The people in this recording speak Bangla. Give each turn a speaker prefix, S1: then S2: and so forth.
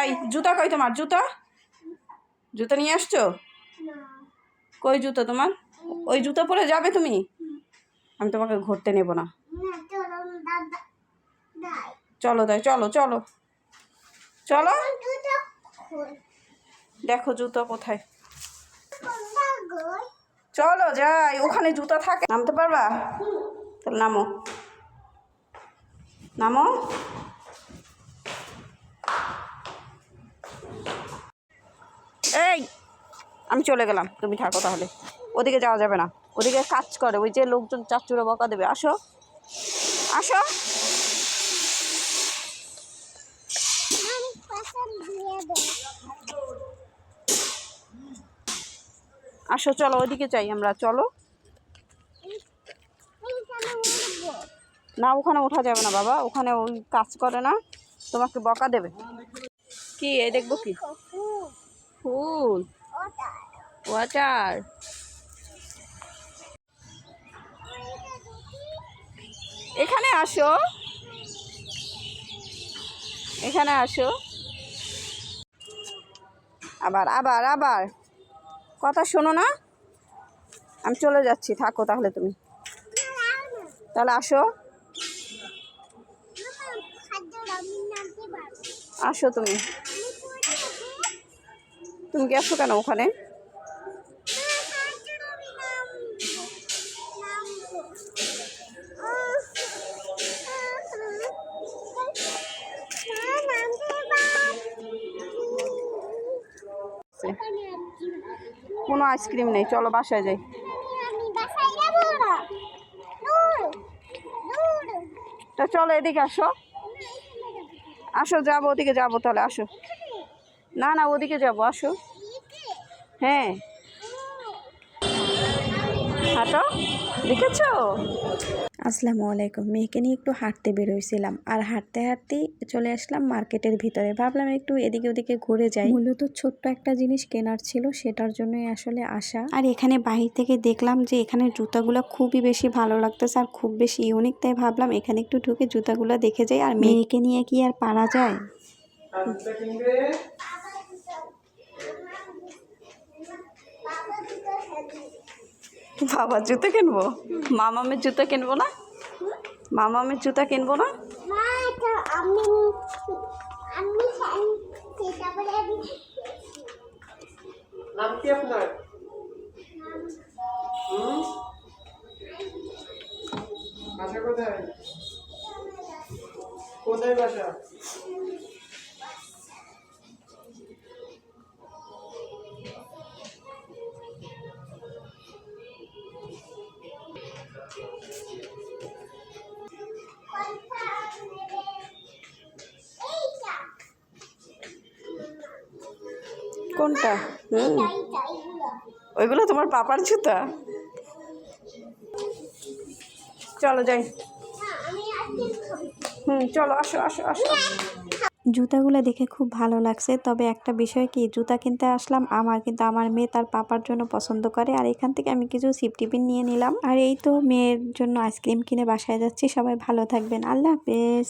S1: এই জুতা কই তোমার? জুতা? জুতা নিয়ে আসছো? কই জুতো তোমার? ওই জুতো পরে যাবে তুমি? আমি তোমাকে ঘুরতে নেব না।
S2: চলো
S1: তাই চলো চলো। চলো। দেখো জুতো কোথায়। চলো যাই ওখানে জুতো থাকে। নামতে পারবা? তাহলে নামো। নামো? এই, আমি চলে গেলাম। তুমি থাকো তাহলে। ওদিকে যাওয়া যাবে না। ওদিকে কাজ করে। ওই যে লোকজন চাচুরা বকা দেবে। আসো। আসো। আসো, চলো। ওদিকে চাই আমরা। চলো। না, ওখানে ওঠা যাবে না বাবা। ওখানে ওই কাজ করে না। তোমাকে বকা দেবে। কি, এই দেখব কি?
S2: ফুল।
S1: ওয়াটার এখানে আসো। এখানে আসো। আবার আবার আবার। কথা শোনো না। আমি চলে যাচ্ছি। থাকো তাহলে তুমি। তাহলে আসো। আসো তুমি। তুমি কি গেছো কেন ওখানে? কোনো আইসক্রিম নেই, চলো বাসায় যাই। তা চলো এদিকে আসো। আসো, যাব, ওদিকে যাব তাহলে, আসো। না না ওদিকে যাব আসো। হ্যাঁ। হাঁটো দেখেছ?
S3: আসসালামু আলাইকুম। মেয়েকে নিয়ে একটু হাঁটতে বেরোইছিলাম আর হাঁটতে হাঁটতেই চলে আসলাম মার্কেটের ভিতরে। ভাবলাম একটু এদিকে ওদিকে ঘুরে যাই। মূলত ছোট্ট একটা জিনিস কেনার ছিল সেটার জন্যই আসলে আসা। আর এখানে বাহির থেকে দেখলাম যে এখানে জুতাগুলো খুবই বেশি ভালো লাগতেছে আর খুব বেশি ইউনিক তাই ভাবলাম এখানে একটু ঢুকে জুতাগুলো দেখে যাই। আর মেয়েকে নিয়ে কি আর পারা যায়?
S1: বাবা জুতো কিনবো? মামা মামামের জুতো কিনবো না? মামা মামামের জুতো কিনবো না?
S2: আমি আমি সেটা বলে আমি
S4: নাম কি আপনার? কোথায়? কোথায় বাসা?
S1: কোনটা? হুম। ওইগুলো তোমার পাপার জুতা? চলো যাই। হুম, চলো, আসো আসো আসো।
S3: জুতাগুলো দেখে খুব ভালো লাগছে, তবে একটা বিষয় কি, জুতা কিনতে আসলাম, আমার কিন্তু আমার মেয়ে তার পাপার জন্য পছন্দ করে, আর এখান থেকে আমি কিছু সিপ টিফিন নিয়ে নিলাম। আর এই তো মেয়ের জন্য আইসক্রিম কিনে বাসায় যাচ্ছি, সবাই ভালো থাকবেন, আল্লাহ হাফেজ।